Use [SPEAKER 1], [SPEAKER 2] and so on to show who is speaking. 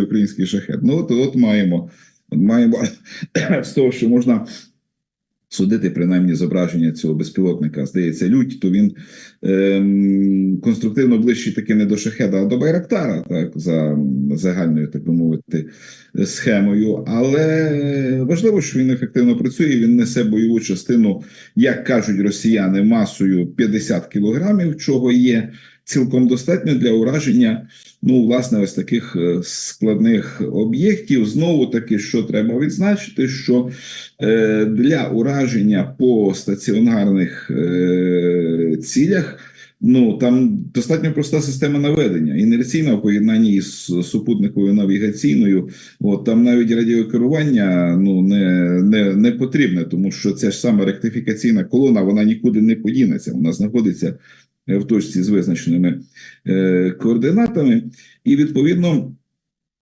[SPEAKER 1] український шахет. Ну от, от маємо. От маємо з того, що можна судити принаймні зображення цього безпілотника, здається, лють, то він ем, конструктивно ближчий таки не до шахеда, а до Байрактара, так, за загальною, так би мовити, схемою. Але важливо, що він ефективно працює. Він несе бойову частину, як кажуть росіяни, масою 50 кілограмів, чого є цілком достатньо для ураження. Ну, власне, ось таких е, складних об'єктів. Знову таки, що треба відзначити, що е, для ураження по стаціонарних е, цілях. Ну там достатньо проста система наведення, інерційна в поєднанні із супутниковою навігаційною. От там навіть радіокерування ну не, не, не потрібне, тому що ця ж сама ректифікаційна колона вона нікуди не подінеться. Вона знаходиться в точці з визначеними е, координатами, і відповідно